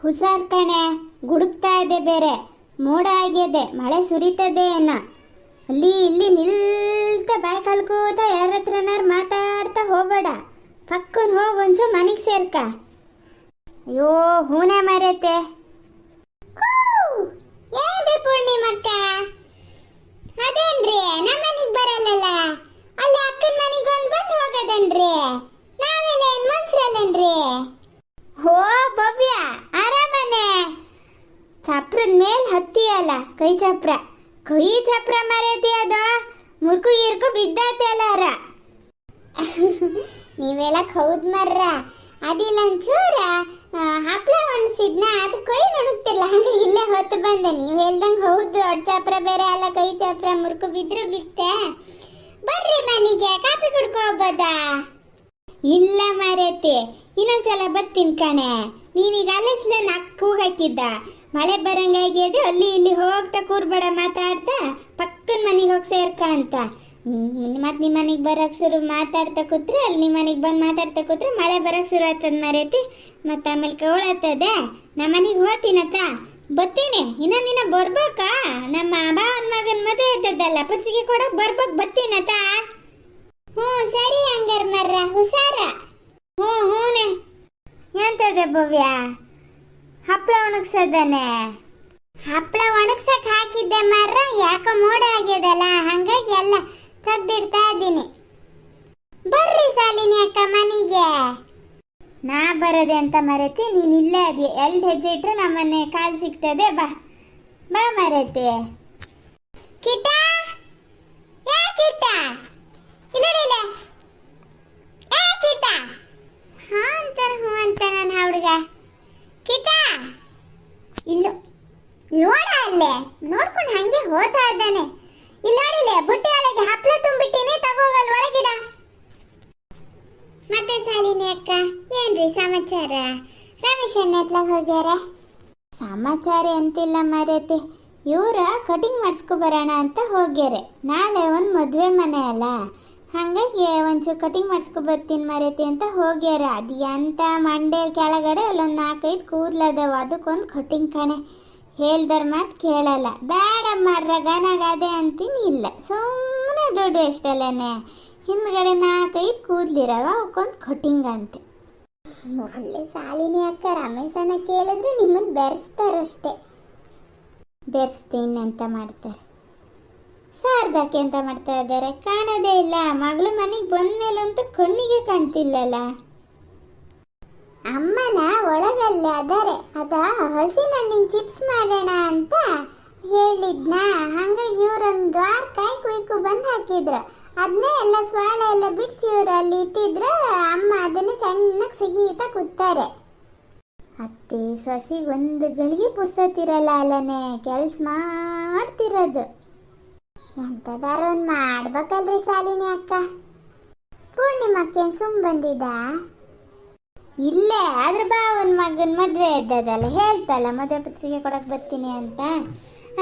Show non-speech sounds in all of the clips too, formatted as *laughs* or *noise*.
ಹುಷಾರ್ ಕಣೆ ಗುಡುಕ್ತಾ ಇದೆ ಬೇರೆ. ಮೋಡ ಆಗಿದೆ ಮಳೆ ಸುರಿತದೆ ಏನ ಅಲ್ಲಿ ಇಲ್ಲಿ ನಿಲ್ತ ಬಾಯ್ ಕಲ್ಕೋತ ಯಾರ ಹತ್ರನಾರು ಮಾತಾಡ್ತಾ ಹೋಗ್ಬೇಡ. ಪಕ್ಕನ್ ಹೋಗಿ ಒಂಚೂರು ಮನೆಗೆ ಸೇರ್ಕ. ಅಯ್ಯೋ ಹೂನೆ ಮರೆತೆ. ಪೂರ್ಣಿಮಕ್ಕ ಅದೇನ್ರಿ? ನಮ್ಮ ಮನೆಗೆ ಬರಲ್ಲಲ್ಲ? ಅಲ್ಲಿ ಅಕ್ಕನ ಮನೆಗೆ ಒಂದು ಬಂದು ಹೋಗದನ್ರಿ? ನಾವೆಲ್ಲ ಏನ್ ಮನ್ಸ್ರಲ್ಲನ್ರಿ? ಹೋ ಭವ್ಯ. ಚಪ್ರದ ಮೇಲ್ ಹತ್ತಿಯಲ್ಲ ಕೈ ಚಪ್ರ. ಕೈ ಚಪ್ರ ಮರೈತಿ ಅದು, ಮುರ್ಕು ಇರ್ಕು ಬಿದ್ದಾತೆ ಅಲ್ಲಾರ *laughs* ನೀವೆಲ್ಲ ಹೌದ್ ಮರ್ರ. ಅದಿಲ್ಲ ಒಂಚೂರ ಹಪ್ಳ ಒಣಸಿದ್ನ, ಅದು ಕೈ ನಡುಕ್ತಿಲ್ಲ ಹಂಗೆ ಇಲ್ಲೇ ಹೊತ್ತು ಬಂದೆ. ನೀವು ಹೇಳ್ದಂಗೆ ಹೌದು, ದೊಡ್ಡ ಚಪ್ರ ಬೇರೆ ಅಲ್ಲ, ಕೈ ಚಪ್ರ, ಮುರ್ಕು ಬಿದ್ರು ಬಿತ್ತೆ ಬರ್ರಿ ಮನೆಗೆ, ಕಾಫಿ ಕುಡ್ಕೋ ಹೋಗ್ಬೋದಾ? ಇಲ್ಲ ಮಾರೈತಿ. ಇನ್ನೊಂದ್ಸಲ ಬತ್ತೀನಿ ಕಣೆ. ನೀನೀಗ ಅಲಸ್ಲೆ ನಕ್ಕೂ ಹಾಕಿದ್ದ. ಮಳೆ ಬರಂಗಾಗ್ಯದು ಅಲ್ಲಿ ಇಲ್ಲಿ ಹೋಗ್ತಾ ಕೂರ್ಬೇಡ ಮಾತಾಡ್ತಾ ಪಕ್ಕದ ಮನೆಗೆ ಹೋಗಿ ಸೇರ್ಕ ಅಂತ. ಮತ್ತೆ ನಿಮ್ಮ ಮನೆಗೆ ಬರೋಕ್ ಶುರು ಮಾತಾಡ್ತಾ ಕೂತ್ರೆ, ಅಲ್ಲಿ ನಿಮ್ಮ ಮನೆಗೆ ಬಂದು ಮಾತಾಡ್ತಾ ಕೂತ್ರೆ ಮಳೆ ಬರೋಕ್ ಶುರು ಆಗ್ತದ ಮರೈತಿ. ಮತ್ತೆ ಆಮೇಲೆ ಕವಳತ್ತದೆ ನಮ್ಮ ಮನೆಗೆ ಹೋಗ್ತೀನತ್ತ ಬರ್ತೀನಿ ಇನ್ನೊಂದು ದಿನ ಬರ್ಬೇಕಾ? ನಮ್ಮ ಅಮ್ಮ ಮಗನ ಮದುವೆ ಇದ್ದದ್ದಲ್ಲ, ಪತ್ರಿಕೆ ಕೊಡೋಕೆ ಬರ್ಬೇಕು ಬತ್ತೀನತ್ತ ಹ್ಞೂ, ಸರಿ ಹಂಗಾರ ಮರ್ರ, ಹುಷಾರ. ಹ್ಞೂ ಹ್ಞೂನೆ ಎಂತದೆ ಭವ್ಯ? ಹಪ್ಪಳ ಒಣಗ್ಸದನೆ ಹಪ್ಪಳ ಒಣಗ್ಸಕ್ ಹಾಕಿದ್ದೆ ಮರ್ರ, ಯಾಕೋ ಮೋಡ ಆಗ್ಯದಲ್ಲ, ಹಂಗಾಗಿ ಎಲ್ಲ ತೆಗ್ದಿಡ್ತಾ ಇದ್ದೀನಿ. ಬರ್ರಿ ಸಾಲಿನಿ ಅಕ್ಕ, ಮನೆಗೆ. ನಾ ಬರದೆ ಅಂತ ಮರೆತಿ, ನೀನು ಇಲ್ಲೇ ಅದಿ ಎಲ್ಲಿ ಹೆಜ್ಜೆ ಇಟ್ಟರೆ ನಮ್ಮನೆ ಕಾಲು ಸಿಗ್ತದೆ, ಬಾ. ಬಾ ಮರೆತಿ. ಕಿಟ? ಯಾ ಕಿಟ? ಹುಡುಗ. ಕಿಟ ಇಲ್ಲ, ನೋಡ ಅಲ್ಲೇ. ನೋಡ್ಕೊಂಡು ಹಂಗೆ ಹೋತಾ ಇದ್ದಾನೆ. ಇಲ್ಲ ನೋಡಿಲ್ಲ, ಬುಟ್ಟಿ ಒಳಗೆ ಹಪ್ಪಳ ತುಂಬಿಟ್ಟಿನಿ, ತಗೋಗಲ್ ಒಳಗಿಡ. ಮತ್ತೆ ಸಾಲಿನಿ ಅಕ್ಕ, ಏನ್ರಿ ಸಮಾಚಾರ? ರಮೇಶ್ ಅಣ್ಣ ಎತ್ಲಾಗ ಹೋಗ್ಯಾರ? ಸಮಾಚಾರ ಎಂತಿಲ್ಲ ಮರೇತಿ. ಇವರ ಕಟಿಂಗ್ ಮಾಡಿಸ್ಕೊ ಬರೋಣ ಅಂತ ಹೋಗ್ಯಾರೆ. ನಾಳೆ ಒಂದು ಮದುವೆ ಮನೆ ಅಲ್ಲ. ಹಾಗಾಗಿ ಒಂಚೂರು ಕಟಿಂಗ್ ಮಾಡಿಸ್ಕೊ ಬರ್ತೀನಿ ಮರೈತಿ ಅಂತ ಹೋಗ್ಯಾರ. ಅದು ಎಂತ ಮಂಡೆ ಕೆಳಗಡೆ ಅಲ್ಲೊಂದು ನಾಲ್ಕೈದು ಕೂದಲದವ ಅದಕ್ಕೊಂದು ಕಟಿಂಗ್ ಕಣೆ. ಹೇಳ್ದರ ಮಾತು ಕೇಳಲ್ಲ. ಬೇಡ ಮರ್ರ ಗನಗಾದೆ ಅಂತೀನಿ ಇಲ್ಲ. ಸುಮ್ಮನೆ ದುಡ್ಡು ಎಷ್ಟಲ್ಲೇ ಹಿಂದ್ಗಡೆ ನಾಲ್ಕೈದು ಕೂದಲಿರವ ಅವಕ್ಕೊಂದು ಕಟಿಂಗ್ ಅಂತೆ. ಒಳ್ಳೆ ಸಾಲಿನಿ ಅಕ್ಕ ರಮೇಶನ ಕೇಳಿದ್ರೆ ನಿಮ್ಮನ್ನು ಬೆರೆಸ್ತಾರಷ್ಟೇ. ಬೆರೆಸ್ತೀನಿ ಅಂತ ಮಾಡ್ತಾರೆ. ಶಾರದಕ್ಕೆ ಅಂತ ಮಾಡ್ತಾ ಇದ್ದಾರೆ. ಕಾಣೋದೇ ಇಲ್ಲ. ಮಗಳು ಮನೆಗೆ ಬಂದ್ಮೇಲಂತೂ ಕಣ್ಣಿಗೆ ಕಾಣ್ತಿಲ್ಲಲ್ಲ. ಅಮ್ಮನ ಒಳಗಲ್ಲೇ ಅದಾರೆ. ಅದ ಹಸಿನ ಹಣ್ಣಿನ ಚಿಪ್ಸ್ ಮಾಡೋಣ ಅಂತ ಹೇಳಿದ್ನ. ಹಂಗಾಗಿ ಇವ್ರೊಂದು ಕೈ ಕುಯ್ಕು ಬಂದು ಹಾಕಿದ್ರು. ಅದನ್ನೇ ಎಲ್ಲ ಸ್ವಾಳ ಎಲ್ಲ ಬಿಡಿಸಿ ಇವ್ರು ಅಲ್ಲಿ ಇಟ್ಟಿದ್ರ. ಅಮ್ಮ ಅದನ್ನು ಸಣ್ಣಗೆ ಸಿಗೀತ ಕೂತಾರೆ. ಅತ್ತೆ, ಸಸಿ ಒಂದು ಗಳಿಗೆ ಪುರ್ಸತ್ತಿರಲ್ಲ ಅಲ್ಲನೆ. ಕೆಲಸ ಮಾಡ್ತಿರೋದು. ಎಂತದಾರ ಒಂದು ಮಾಡ್ಬೇಕಲ್ರಿ ಸಾಲಿನಿ ಅಕ್ಕ. ಪೂರ್ಣಿಮಕ್ಕೇನು ಸುಮ್ ಬಂದಿದ್ದಾ? ಇಲ್ಲೇ, ಆದ್ರೆ ಬಾವನ್ ಮಗನ ಮದುವೆ ಇದ್ದದಲ್ಲ, ಹೇಳ್ತಲ್ಲ ಮದುವೆ ಪತ್ರಿಕೆ ಕೊಡಕ್ಕೆ ಬರ್ತೀನಿ ಅಂತ.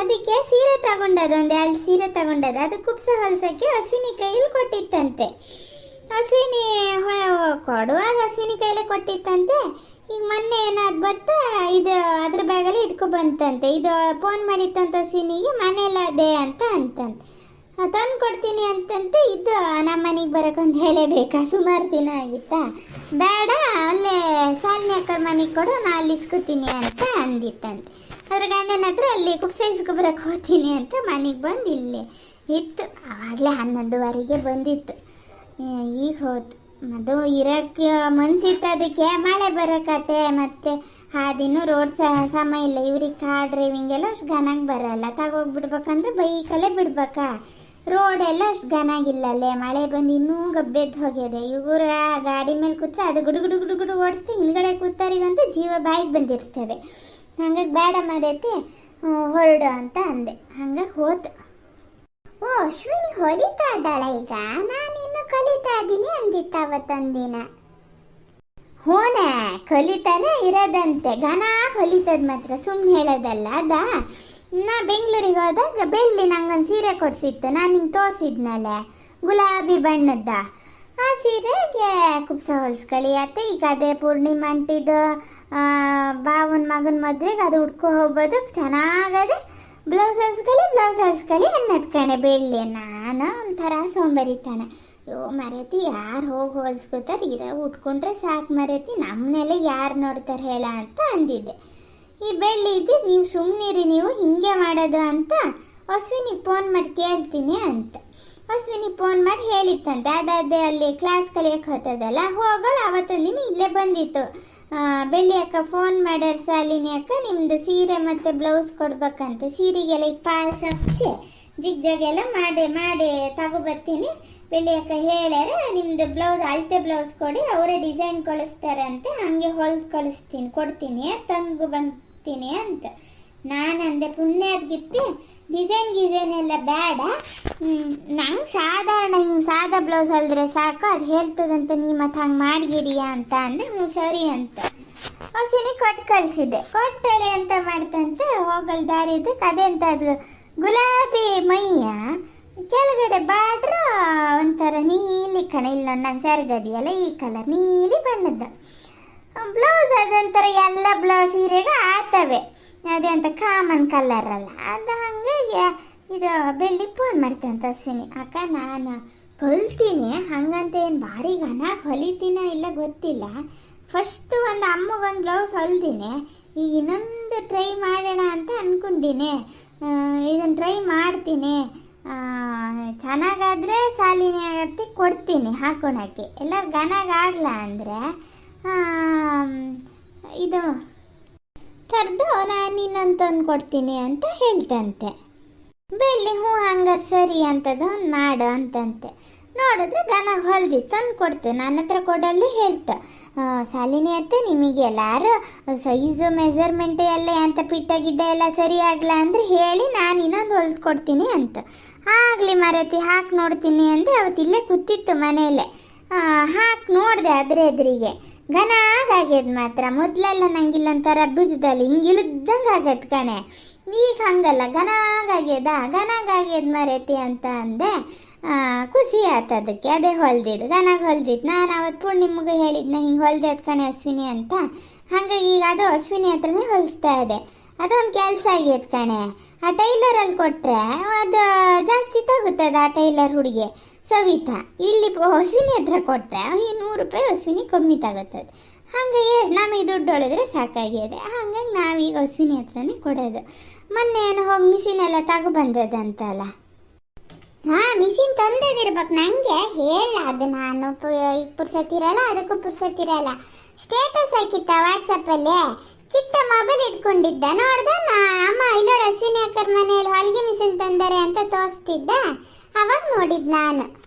ಅದಕ್ಕೆ ಸೀರೆ ತಗೊಂಡದ ಒಂದು ಎರಡು ಸೀರೆ ತಗೊಂಡದ ಅದು ಕುಪ್ಸ ಹೊಲ್ಸಕ್ಕೆ ಅಶ್ವಿನಿ ಕೈಯಲ್ಲಿ ಕೊಟ್ಟಿತ್ತಂತೆ. ಅಶ್ವಿನಿ ಕೊಡುವಾಗ ಅಶ್ವಿನಿ ಕೈಲೇ ಕೊಟ್ಟಿತ್ತಂತೆ. ಈಗ ಮೊನ್ನೆ ಏನಾದ್ ಬತ್ತ ಇದು ಅದ್ರ ಬ್ಯಾಗಲ್ಲಿ ಇಟ್ಕೊ ಬಂತಂತೆ. ಇದು ಫೋನ್ ಮಾಡಿತ್ತಂತ ಸೀನಿಗೆ, ಮನೇಲಿ ಅದೇ ಅಂತ ಅಂತಂತೆ. ತಂದು ಕೊಡ್ತೀನಿ ಅಂತಂತೆ, ಇದು ನಮ್ಮ ಮನೆಗೆ ಬರೋಕೊಂದು ಹೇಳೇಬೇಕಾ ಸುಮಾರು ದಿನ ಆಗಿತ್ತಾ? ಬೇಡ, ಅಲ್ಲೇ ಸಾಲಿನಿ ಅಕ್ಕರ ಮನೆಗೆ ಕೊಡು, ನಾ ಅಲ್ಲಿ ಇಸ್ಕೊತೀನಿ ಅಂತ ಅಂದಿತ್ತಂತೆ. ಅದ್ರ ಗಂಡನ ಹತ್ರ ಅಲ್ಲಿ ಕುಪ್ಸೆ ಇಸ್ಕೊಬರಕ್ಕೆ ಹೋಗ್ತೀನಿ ಅಂತ ಮನೆಗೆ ಬಂದು ಇಲ್ಲೇ ಇತ್ತು. ಆವಾಗಲೇ ಹನ್ನೊಂದುವರೆಗೆ ಬಂದಿತ್ತು. ಈಗ ಹೋತು. ಅದು ಇರಕ್ಕೆ ಮನ್ಸಿತ್ತು ಅದಕ್ಕೆ. ಮಳೆ ಬರೋಕತೆ ಮತ್ತು ಹಾದಿನೂ ರೋಡ್ ಸಹ ಸಮ ಇಲ್ಲ. ಇವ್ರಿಗೆ ಕಾರ್ ಡ್ರೈವಿಂಗ್ ಎಲ್ಲ ಅಷ್ಟು ಘನಾಗಿ ಬರಲ್ಲ. ತಗೋಗ್ಬಿಡ್ಬೇಕಂದ್ರೆ ಬೈಕಲ್ಲೇ ಬಿಡ್ಬೇಕಾ. ರೋಡ್ ಎಲ್ಲ ಅಷ್ಟು ಘನಾಗಿಲ್ಲಲ್ಲೇ ಮಳೆ ಬಂದು ಇನ್ನೂ ಗಬ್ಬೆದ್ದು ಹೋಗ್ಯದೆ. ಇವ್ರ ಗಾಡಿ ಮೇಲೆ ಕೂತ್ರೆ ಅದು ಗುಡು ಗುಡು ಗುಡು ಗುಡು ಓಡಿಸ್ತಿ ಹಿಂದ್ಗಡೆ ಕೂತಾರಿಗಂತೂ ಜೀವ ಬಾಯಿಗೆ ಬಂದಿರ್ತದೆ. ಹಂಗಾಗಿ ಬೇಡ ಮರೈತಿ ಹೊರಡು ಅಂತ ಅಂದೆ. ಹಂಗಾಗಿ ಹೋತು. ಓ, ಅಶ್ವಿನಿ ಹೊಲಿತಾ ಇದ್ದಾಳೆ ಈಗ? ನಾನು ಕಲಿತಾ ಇದ್ದೀನಿ ಅಂದಿತ್ತ ಅವತ್ತೊಂದಿನ ಹೂನೆ ಕಲಿತಾನೆ ಇರೋದಂತೆ. ಘನ ಕಲಿತದ್ ಮಾತ್ರ ಸುಮ್ಮನೆ ಹೇಳೋದಲ್ಲ. ಅದಾ? ನಾ ಬೆಂಗಳೂರಿಗೆ ಹೋದಾಗ ಬೆಳ್ಳಿ ನಂಗೊಂದು ಸೀರೆ ಕೊಡ್ಸಿತ್ತು. ನಾನು ನಿಂಗೆ ತೋರಿಸಿದ್ನಲ್ಲ, ಗುಲಾಬಿ ಬಣ್ಣದ ಆ ಸೀರೆಗೆ ಕುಪ್ಸ ಹೊಲ್ಸ್ಕೊಳ್ಳಿ ಅತ್ತೆ. ಈಗ ಅದೇ ಪೂರ್ಣಿಮಾ ಅಂಟಿದ್ದು. ಬಾವನ ಮಗನ ಮದ್ವೆಗೆ ಅದು ಉಟ್ಕೊ ಹೋಗ್ಬೋದು. ಚೆನ್ನಾಗದೆ, ಬ್ಲೌಸ್ ಹೊಲ್ಸ್ಕೊಳ್ಳಿ ಬ್ಲೌಸ್ ಹೊಲ್ಸ್ಕೊಳ್ಳಿ ಅನ್ನೋದು ಕಣೆ ಬೆಳ್ಳಿ ನಾನು ಒಂಥರ ಸೋಂಬರಿತಾನೆ. ಅಯ್ಯೋ, ಮರೆತಿ ಯಾರು ಹೋಗಿ ಹೋಲ್ಸ್ಕೊತಾರೆ? ಇರೋ ಉಟ್ಕೊಂಡ್ರೆ ಸಾಕು ಮರೆತಿ ನಮ್ಮನೆಲ್ಲ ಯಾರು ನೋಡ್ತಾರೆ ಹೇಳ ಅಂತ ಅಂದಿದ್ದೆ. ಈ ಬೆಳ್ಳಿ ಇದ್ದು ನೀವು ಸುಮ್ಮನಿರಿ ನೀವು ಹಿಂಗೆ ಮಾಡೋದು ಅಂತ ಅಶ್ವಿನಿಗೆ ಫೋನ್ ಮಾಡಿ ಕೇಳ್ತೀನಿ ಅಂತ. ಅಶ್ವಿನಿಗೆ ಫೋನ್ ಮಾಡಿ ಹೇಳಿತ್ತಂತೆ ಅದಾದೆ ಅಲ್ಲಿ ಕ್ಲಾಸ್ ಕಲಿಯಕ್ಕೆ ಹೋಗ್ತದಲ್ಲ ಹೋಗೋಳು ಅವತ್ತೊಂದಿನ ಇಲ್ಲೇ ಬಂದಿತ್ತು. ಬೆಳ್ಳಿ ಅಕ್ಕ ಫೋನ್ ಮಾಡ್ಯಾರ ಸಾಲಿನಿ ಅಕ್ಕ ನಿಮ್ಮದು ಸೀರೆ ಮತ್ತು ಬ್ಲೌಸ್ ಕೊಡ್ಬೇಕಂತೆ, ಸೀರೆಗೆಲ್ಲ ಈಗ ಪಾಲ್ಸ್ ಜಿಗ್ ಜಗೆಲ್ಲ ಮಾಡಿ ಮಾಡಿ ತಗೊಬರ್ತೀನಿ ಬೆಳ್ಳಿ ಅಕ್ಕ ನಿಮ್ದು ಬ್ಲೌಸ್ ಅಳತೆ ಬ್ಲೌಸ್ ಕೊಡಿ, ಅವರೇ ಡಿಸೈನ್ ಕಳಿಸ್ತಾರಂತೆ, ಹಾಗೆ ಹೊಲ್ದು ಕಳಿಸ್ತೀನಿ, ಕೊಡ್ತೀನಿ, ತಂಗು ಬಂತೀನಿ ಅಂತ. ನಾನು ಅಂದೆ ಪುಣ್ಯದ್ಗಿತ್ತಿ ಡಿಸೈನ್ ಗಿಸೈನ್ ಎಲ್ಲ ಬೇಡ ನಂಗೆ ಸಾಧಾರಣ ಹಿಂಗೆ ಸಾದಾ ಬ್ಲೌಸ್ ಅಲ್ದ್ರೆ ಸಾಕು, ಅದು ಹೇಳ್ತದಂತ, ನೀ ಮತ್ತೆ ಹಂಗೆ ಮಾಡಿಗಿಡಿಯಾ ಅಂತ ಅಂದೆ ಹ್ಞೂ ಸರಿ ಅಂತ. ಒಂದ್ಸಲಿ ಕೊಟ್ಟು ಕಳಿಸಿದ್ದೆ. ಕೊಟ್ಟರೆ ಅಂತ ಮಾಡ್ತಂತೆ, ಹೋಗಲ್ ದಾರಿ ಇದ್ದಕ್ಕೆ ಅದೇ ಅಂತ ಅದು ಗುಲಾಬಿ ಮೈಯ ಕೆಳಗಡೆ ಬಾಡ್ರ ಒಂಥರ ನೀಲಿ ಕಣ. ಇಲ್ಲ ನನ್ನ ಸರ್ಗದಿಯಲ್ಲ ಈ ಕಲರ್ ನೀಲಿ ಬಣ್ಣದ್ದು. ಬ್ಲೌಸ್ ಅದೊಂಥರ ಎಲ್ಲ ಬ್ಲೌಸ್ ಸೀರೆಗೆ ಆತವೆ ಅದೇ ಅಂತ ಕಾಮನ್ ಕಲರ್ ಅಲ್ಲ. ಅದು ಹಂಗಾಗಿ ಇದು ಬೆಳ್ಳಿ ಫೋನ್ ಮಾಡ್ತಂತ ಅಶ್ವಿನಿ. ಅಕ್ಕ, ನಾನು ಹೊಲ್ತೀನಿ. ಹಂಗಂತ ಏನು ಭಾರಿ ಘನಾಗಿ ಹೊಲಿತೀನ ಇಲ್ಲ ಗೊತ್ತಿಲ್ಲ. ಫಸ್ಟು ಒಂದು ಅಮ್ಮಗೊಂದು ಬ್ಲೌಸ್ ಹೊಲ್ದಿನಿ. ಈಗ ಇನ್ನೊಂದು ಟ್ರೈ ಮಾಡೋಣ ಅಂತ ಅಂದ್ಕೊಂಡಿನಿ ಇದನ್ನು ಟ್ರೈ ಮಾಡ್ತೀನಿ. ಚೆನ್ನಾಗಾದರೆ ಸಾಲಿನಿ ಆಗತ್ತಿ, ಕೊಡ್ತೀನಿ, ಹಾಕೊಳಕ್ಕೆ. ಎಲ್ಲ ಘನಾಗಾಗಲ್ಲ ಅಂದರೆ ಇದು ಕರೆದು ನಾನು ಇನ್ನೊಂದು ತಂದು ಕೊಡ್ತೀನಿ ಅಂತ ಹೇಳ್ತಂತೆ. ಬೆಳ್ಳಿ ಹ್ಞೂ ಹಂಗಾರೆ ಸರಿ ಅಂತದ ಒಂದು ಮಾಡು ಅಂತಂತೆ. ನೋಡಿದ್ರೆ ದನ ಹೊಲ್ದಿ ತಂದು ಕೊಡ್ತೆ ನನ್ನ ಹತ್ರ ಕೊಡಲು ಹೇಳ್ತ. ಸಾಲಿನಿ ಅತ್ತೆ, ನಿಮಗೆ ಎಲ್ಲಾರು ಸೈಜು ಮೆಜರ್ಮೆಂಟ್ ಎಲ್ಲ ಅಂತ ಪಿಟ್ಟ ಗಿಡ್ಡ ಎಲ್ಲ ಸರಿ ಆಗ್ಲ ಅಂದ್ರೆ ಹೇಳಿ ನಾನು ಇನ್ನೊಂದು ಹೊಲ್ದು ಕೊಡ್ತೀನಿ ಅಂತ. ಆಗಲಿ ಮರತಿ, ಹಾಕಿ ನೋಡ್ತೀನಿ ಅಂದ್ರೆ ಅವತ್ತು ಇಲ್ಲೇ ಕೂತಿತ್ತು ಮನೆಯಲ್ಲೇ ಹಾಕಿ ನೋಡಿದೆ ಅದ್ರ ಎದುರಿಗೆ. ಘನಾಗಾಗ್ಯದ ಮಾತ್ರ. ಮೊದಲೆಲ್ಲ ನಂಗೆ ಇಲ್ಲೊಂಥರ ಭುಜದಲ್ಲಿ. ಹಿಂಗೆ ಇಳಿದಂಗೆ ಆಗತ್ತೆ ಕಣೆ. ಈಗ ಹಂಗಲ್ಲ. ಘನಾಗಾಗ್ಯದ ಘನಾಗಾಗ್ಯದ ಮರತಿ ಅಂತ ಅಂದೆ. ಖುಷಿ ಆಯ್ತು ಅದಕ್ಕೆ. ಅದೇ ಹೊಲ್ದಿದ್ದು. ನನಗೆ ಹೊಲ್ದಿದ್ದು ನಾನು ಅವತ್ತು ಪೂರ್ಣಿಮಗೆ ಹೇಳಿದ್ನ, ಹಿಂಗೆ ಹೊಲ್ದೆ ಕಣೆ ಅಶ್ವಿನಿ ಅಂತ. ಹಾಗಾಗಿ ಈಗ ಅದು ಅಶ್ವಿನಿ ಹತ್ರನೇ ಹೊಲಿಸ್ತಾ ಇದೆ. ಅದೊಂದು ಕೆಲಸ ಆಗ್ಯದ ಕಣೆ. ಆ ಟೈಲರಲ್ಲಿ ಕೊಟ್ಟರೆ ಅದು ಜಾಸ್ತಿ ತಗುತ್ತದೆ ಆ ಟೈಲರ್ ಹುಡುಗಿ. ಸವಿತಾ, ಇಲ್ಲಿ ಅಶ್ವಿನಿ ಹತ್ರ ಕೊಟ್ಟರೆ ಈ ನೂರು ರೂಪಾಯಿ ಅಶ್ವಿನಿ ಕಮ್ಮಿ ತಗೋತದೆ ಹಾಗಾಗಿ ನಮಗೆ ದುಡ್ಡು ಹೊಳೆದ್ರೆ ಸಾಕಾಗಿದೆ ಹಾಗಾಗಿ ನಾವೀಗ ಅಶ್ವಿನಿ ಹತ್ರನೇ ಕೊಡೋದು. ಮೊನ್ನೆ ಏನು ಹೋಗಿ ಮಿಷಿನೆಲ್ಲ ತಗೊಬಂದದಂತಲ್ಲ. ಹಾ ಮಿಷಿನ್ ತಂದದಿರ್ಬೇಕು. ನಂಗೆ ಹೇಳ, ಅದು ನಾನು ಈಗ ಪುರ್ಸತ್ತಿರಲ್ಲ, ಅದಕ್ಕೂ ಪುರ್ಸತ್ತಿರಲ್ಲ. ಸ್ಟೇಟಸ್ ಹಾಕಿತ್ತ ವಾಟ್ಸಪ್ಪಲ್ಲಿ ಕಿತ್ತ ಮೊಬೈಲ್ ಇಟ್ಕೊಂಡಿದ್ದ, ನೋಡ್ದ ಅಮ್ಮ, ಇಲ್ಲೋಡ ಅಶ್ವಿನಿ ಅಕ್ಕರ ಮನೆಯಲ್ಲಿ ಹೊಲಿಗೆ ಮಿಷಿನ್ ತಂದರೆ ಅಂತ ತೋರಿಸ್ತಿದ್ದ. ಅವಾಗ ನೋಡಿದ್ ನಾನು.